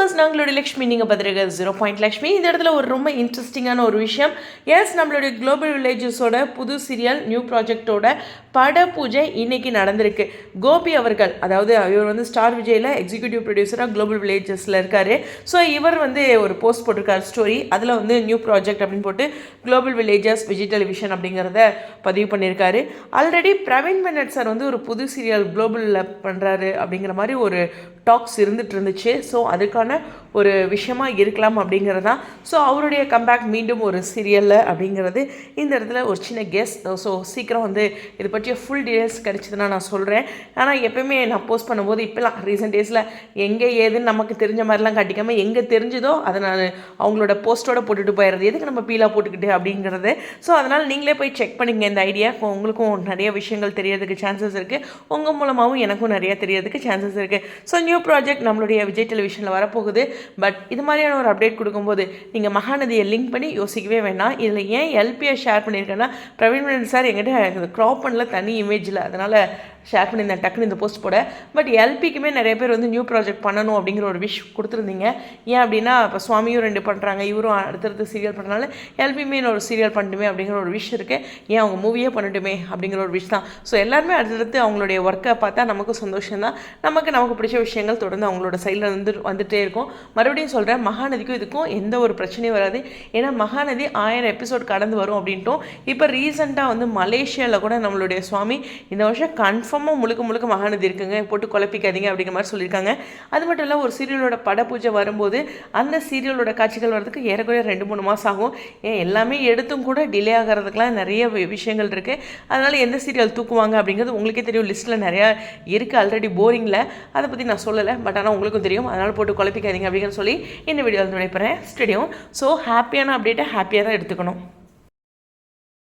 Viewers நாங்களுடைய Lakshmi நீங்கள் பார்த்துருக்க zero point Lakshmi. இந்த இடத்துல ஒரு ரொம்ப இன்ட்ரெஸ்டிங்கான ஒரு விஷயம். எஸ் நம்மளுடைய குளோபல் வில்லேஜஸோட புது சீரியல் நியூ ப்ராஜெக்டோட பட பூஜை இன்னைக்கு நடந்திருக்கு. கோபி அவர்கள் அதாவது இவர் வந்து ஸ்டார் விஜயில் எக்ஸிக்யூட்டிவ் ப்ரொடியூசராக குளோபல் வில்லேஜஸில் இருக்கார். ஸோ இவர் வந்து ஒரு போஸ்ட் போட்டிருக்கார் ஸ்டோரி அதில் வந்து நியூ ப்ராஜெக்ட் அப்படின்னு போட்டு குளோபல் வில்லேஜஸ் விஜய் டெலிவிஷன் அப்படிங்கிறத பதிவு பண்ணியிருக்காரு. ஆல்ரெடி பிரவீன் பென்னட் சார் வந்து ஒரு புது சீரியல் குளோபலில் பண்ணுறாரு அப்படிங்கிற மாதிரி ஒரு டாக்ஸ் இருந்துட்டு இருந்துச்சு. ஸோ அதுக்கான ஒரு விஷயமாக இருக்கலாம் அப்படிங்கிறது தான். ஸோ அவருடைய கம்பேக் மீண்டும் ஒரு சீரியலில் அப்படிங்கிறது இந்த இடத்துல ஒரு சின்ன கெஸ் ஸோ சீக்கிரம் வந்து இது பற்றிய ஃபுல் டீடைல்ஸ் கிடச்சிதுன்னா நான் சொல்கிறேன் ஆனால் எப்பயுமே நான் போஸ்ட் பண்ணும்போது இப்போலாம் ரீசெண்ட் டேஸில் எங்கே ஏதுன்னு நமக்கு தெரிஞ்ச மாதிரிலாம் காட்டிக்காமல் எங்கே தெரிஞ்சதோ அதை நான் அவங்களோட போஸ்ட்டோட போட்டுட்டு போயிடுறது. எதுக்கு நம்ம பீலாக போட்டுக்கிட்டு அப்படிங்கிறது? ஸோ அதனால் நீங்களே போய் செக் பண்ணிங்க இந்த ஐடியா உங்களுக்கும் நிறைய விஷயங்கள் தெரியறதுக்கு சான்சஸ் இருக்குது உங்கள் மூலமாகவும் எனக்கும் நிறைய தெரியறதுக்கு சான்சஸ் இருக்குது ஸோ நியூ ப்ராஜெக்ட் நம்மளுடைய விஜய் டெலிவிஷனில் வரப்போகுது பட் இது மாதிரியான ஒரு அப்டேட் கொடுக்கும்போது நீங்கள் மகாநதியை லிங்க் பண்ணி யோசிக்கவே வேணாம் இதில் ஏன் எல்பியை ஷேர் பண்ணியிருக்கேன்னா பிரவீன் மணி சார் எங்கிட்ட க்ராப் பண்ணல தனி இமேஜில் அதனால் ஷேர் பண்ணியிருந்தேன் டக்குன்னு இந்த போஸ்ட் போட. பட் எல்பிக்குமே நிறைய பேர் வந்து நியூ ப்ராஜெக்ட் பண்ணணும் அப்படிங்கிற ஒரு விஷ் கொடுத்துருந்தீங்க. ஏன் அப்படின்னா இப்போ சுவாமியும் ரெண்டு பண்ணுறாங்க இவரும் அடுத்தடுத்து சீரியல் பண்ணுறனால எல்பியுமே ஒரு சீரியல் பண்ணட்டுமே அப்படிங்கிற ஒரு விஷ் இருக்குது ஏன் அவங்க மூவியே பண்ணட்டுமே அப்படிங்கிற ஒரு விஷ் தான். ஸோ எல்லாருமே அடுத்தடுத்து அவங்களுடைய ஒர்க்கை பார்த்தா நமக்கு சந்தோஷம் தான் நமக்கு நமக்கு பிடிச்ச விஷயங்கள் தொடர்ந்து அவங்களோட சைடில் வந்து வந்துகிட்டே இருக்கும் மறுபடியும் சொல்கிறேன் மகாநதிக்கும் இதுக்கும் எந்த ஒரு பிரச்சனையும் வராது. ஏன்னா மகாநதி ஆயிரம் எபிசோட் கடந்து வரும் அப்படின்ட்டும். இப்போ ரீசெண்டாக வந்து மலேசியாவில் கூட நம்மளுடைய சுவாமி இந்த வருஷம் கன்ஃபார்மாக முழுக்க முழுக்க மகாநதி இருக்குங்க. போட்டு குழப்பிக்காதீங்க அப்படிங்கிற மாதிரி சொல்லியிருக்காங்க. அது மட்டும் இல்லை ஒரு சீரியலோட பட பூஜை வரும்போது அந்த சீரியலோட காட்சிகள் வரதுக்கு ஏறக்குறைய ரெண்டு மூணு மாதம் ஆகும். ஏன் எல்லாமே எடுத்தும் கூட டிலே ஆகிறதுக்கெலாம் நிறைய விஷயங்கள் இருக்குது அதனால் எந்த சீரியல் தூக்குவாங்க அப்படிங்கிறது உங்களுக்கே தெரியும். லிஸ்ட்டில் நிறையா இருக்குது ஆல்ரெடி போரிங்கில் அதை பற்றி நான் சொல்லலை. பட் ஆனால் உங்களுக்கும் தெரியும். அதனால் போட்டு குழப்பி குழப்பிக்காதீங்க அப்படின்னு சொல்லி இந்த வீடியோவில் நுழைப்பறேன் ஸ்டடியும் ஸோ ஹாப்பியான அப்டேட்டை ஹாப்பியாக தான் எடுத்துக்கணும்.